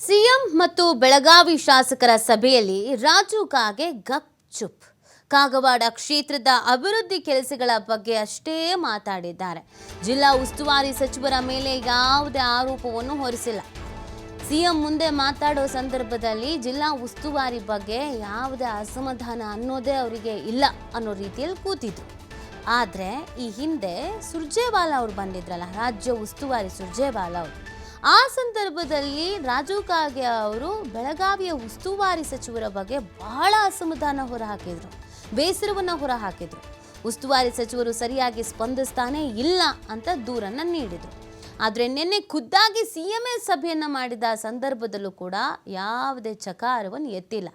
CM ಮತ್ತು ಬೆಳಗಾವಿ ಶಾಸಕರ ಸಭೆಯಲ್ಲಿ ರಾಜು ಕಾಗೆ ಗಪ್ ಚುಪ್. ಕಾಗವಾಡ ಕ್ಷೇತ್ರದ ಅಭಿವೃದ್ಧಿ ಕೆಲಸಗಳ ಬಗ್ಗೆ ಅಷ್ಟೇ ಮಾತಾಡಿದ್ದಾರೆ. ಜಿಲ್ಲಾ ಉಸ್ತುವಾರಿ ಸಚಿವರ ಮೇಲೆ ಯಾವುದೇ ಆರೋಪವನ್ನು ಹೊರಿಸಿಲ್ಲ. ಸಿಎಂ ಮುಂದೆ ಮಾತಾಡೋ ಸಂದರ್ಭದಲ್ಲಿ ಜಿಲ್ಲಾ ಉಸ್ತುವಾರಿ ಬಗ್ಗೆ ಯಾವುದೇ ಅಸಮಾಧಾನ ಅನ್ನೋದೇ ಅವರಿಗೆ ಇಲ್ಲ ಅನ್ನೋ ರೀತಿಯಲ್ಲಿ ಕೂತಿದ್ರು. ಆದರೆ ಈ ಹಿಂದೆ ಸುರ್ಜೇವಾಲಾ ಅವರು ಬಂದಿದ್ರಲ್ಲ, ರಾಜ್ಯ ಉಸ್ತುವಾರಿ ಸುರ್ಜೇವಾಲಾ ಅವರು. ಆ ಸಂದರ್ಭದಲ್ಲಿ ರಾಜು ಕಾಗೆ ಅವರು ಬೆಳಗಾವಿಯ ಉಸ್ತುವಾರಿ ಸಚಿವರ ಬಗ್ಗೆ ಬಹಳ ಅಸಮಾಧಾನ ಹೊರಹಾಕಿದರು, ಬೇಸರವನ್ನು ಹೊರಹಾಕಿದರು. ಉಸ್ತುವಾರಿ ಸಚಿವರು ಸರಿಯಾಗಿ ಸ್ಪಂದಿಸ್ತಾನೆ ಇಲ್ಲ ಅಂತ ದೂರನ್ನು ನೀಡಿದರು. ಆದರೆ ನಿನ್ನೆ ಖುದ್ದಾಗಿ ಸಿ ಎಂ ಎ ಸಭೆಯನ್ನು ಮಾಡಿದ ಸಂದರ್ಭದಲ್ಲೂ ಕೂಡ ಯಾವುದೇ ಚಕಾರವನ್ನು ಎತ್ತಿಲ್ಲ.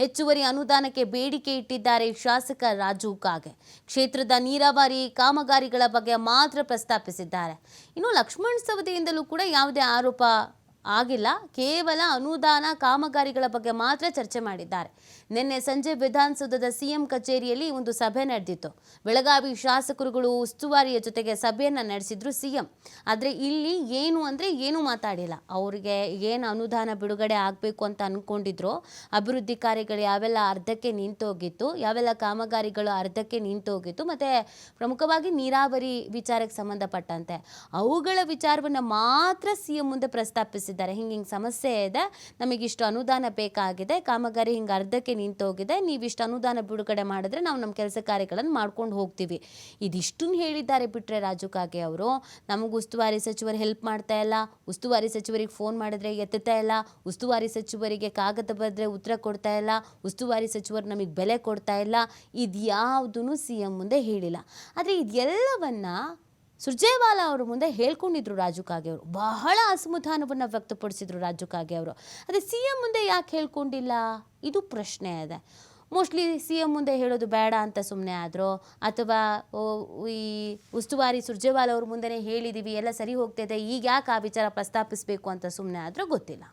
ಹೆಚ್ಚುವರಿ ಅನುದಾನಕ್ಕೆ ಬೇಡಿಕೆ ಇಟ್ಟಿದ್ದಾರೆ ಶಾಸಕ ರಾಜು ಕಾಗೆ. ಕ್ಷೇತ್ರದ ನೀರಾವರಿ ಕಾಮಗಾರಿಗಳ ಬಗ್ಗೆ ಮಾತ್ರ ಪ್ರಸ್ತಾಪಿಸಿದ್ದಾರೆ. ಇನ್ನು ಲಕ್ಷ್ಮಣ್ ಸವದಿಯಿಂದಲೂ ಕೂಡ ಯಾವುದೇ ಆರೋಪ ಆಗಿಲ್ಲ. ಕೇವಲ ಅನುದಾನ ಕಾಮಗಾರಿಗಳ ಬಗ್ಗೆ ಮಾತ್ರ ಚರ್ಚೆ ಮಾಡಿದ್ದಾರೆ. ನಿನ್ನೆ ಸಂಜೆ ವಿಧಾನಸೌಧದ ಸಿಎಂ ಕಚೇರಿಯಲ್ಲಿ ಒಂದು ಸಭೆ ನಡೆದಿತ್ತು. ಬೆಳಗಾವಿ ಶಾಸಕರುಗಳು ಉಸ್ತುವಾರಿಯ ಜೊತೆಗೆ ಸಭೆಯನ್ನು ನಡೆಸಿದ್ರು ಸಿಎಂ. ಆದರೆ ಇಲ್ಲಿ ಏನು ಅಂದರೆ ಏನೂ ಮಾತಾಡಿಲ್ಲ. ಅವರಿಗೆ ಏನು ಅನುದಾನ ಬಿಡುಗಡೆ ಆಗಬೇಕು ಅಂತ ಅಂದ್ಕೊಂಡಿದ್ರು ಅಭಿವೃದ್ಧಿ ಕಾರ್ಯಗಳು ಯಾವೆಲ್ಲ ಅರ್ಧಕ್ಕೆ ನಿಂತೋಗಿತ್ತು ಯಾವೆಲ್ಲ ಕಾಮಗಾರಿಗಳು ಅರ್ಧಕ್ಕೆ ನಿಂತೋಗಿತ್ತು ಮತ್ತು ಪ್ರಮುಖವಾಗಿ ನೀರಾವರಿ ವಿಚಾರಕ್ಕೆ ಸಂಬಂಧಪಟ್ಟಂತೆ, ಅವುಗಳ ವಿಚಾರವನ್ನು ಮಾತ್ರ ಸಿಎಂ ಮುಂದೆ ಮುಂದೆ ಪ್ರಸ್ತಾಪಿಸಿದ್ದಾರೆ ಹಿಂಗೆ ಹಿಂಗೆ ಸಮಸ್ಯೆ ಇದೆ. ನಮಗಿಷ್ಟು ಅನುದಾನ ಬೇಕಾಗಿದೆ. ಕಾಮಗಾರಿ ಹಿಂಗೆ ಅರ್ಧಕ್ಕೆ ನಿಂತೋಗಿದೆ. ನೀವಿಷ್ಟು ಅನುದಾನ ಬಿಡುಗಡೆ ಮಾಡಿದ್ರೆ ನಾವು ನಮ್ಮ ಕೆಲಸ ಕಾರ್ಯಗಳನ್ನು ಮಾಡ್ಕೊಂಡು ಹೋಗ್ತೀವಿ. ಇದಿಷ್ಟನ್ನು ಹೇಳಿದ್ದಾರೆ ಬಿಟ್ಟರೆ ರಾಜು ಕಾಗೆ ಅವರು. ನಮಗೆ ಉಸ್ತುವಾರಿ ಸಚಿವರು ಹೆಲ್ಪ್ ಮಾಡ್ತಾ ಇಲ್ಲ. ಉಸ್ತುವಾರಿ ಸಚಿವರಿಗೆ ಫೋನ್ ಮಾಡಿದ್ರೆ ಎತ್ತುತ್ತಾ ಇಲ್ಲ. ಉಸ್ತುವಾರಿ ಸಚಿವರಿಗೆ ಕಾಗದ ಬಂದರೆ ಉತ್ತರ ಕೊಡ್ತಾ ಇಲ್ಲ. ಉಸ್ತುವಾರಿ ಸಚಿವರು ನಮಗೆ ಬೆಲೆ ಕೊಡ್ತಾ ಇಲ್ಲ. ಇದು ಯಾವುದೂ ಸಿ ಎಂ ಮುಂದೆ ಹೇಳಿಲ್ಲ. ಆದರೆ ಇದೆಲ್ಲವನ್ನ ಸುರ್ಜೇವಾಲಾ ಅವರ ಮುಂದೆ ಹೇಳ್ಕೊಂಡಿದ್ರು ರಾಜು ಕಾಗೆ ಅವರು. ಬಹಳ ಅಸಮಾಧಾನವನ್ನು ವ್ಯಕ್ತಪಡಿಸಿದ್ರು ರಾಜು ಕಾಗೆ ಅವರು. ಅದೇ ಸಿ ಎಂ ಮುಂದೆ ಯಾಕೆ ಹೇಳ್ಕೊಂಡಿಲ್ಲ? ಇದು ಪ್ರಶ್ನೆ ಇದೆ ಮೋಸ್ಟ್ಲಿ ಸಿ ಎಂ ಮುಂದೆ ಹೇಳೋದು ಬೇಡ ಅಂತ ಸುಮ್ಮನೆ ಆದರೂ, ಅಥವಾ ಈ ಉಸ್ತುವಾರಿ ಸುರ್ಜೇವಾಲ ಅವ್ರ ಮುಂದೆನೇ ಹೇಳಿದ್ದೀವಿ ಎಲ್ಲ ಸರಿ ಹೋಗ್ತಿದೆ, ಈಗ ಯಾಕೆ ಆ ವಿಚಾರ ಪ್ರಸ್ತಾಪಿಸಬೇಕು ಅಂತ ಸುಮ್ಮನೆ ಆದರೂ ಗೊತ್ತಿಲ್ಲ.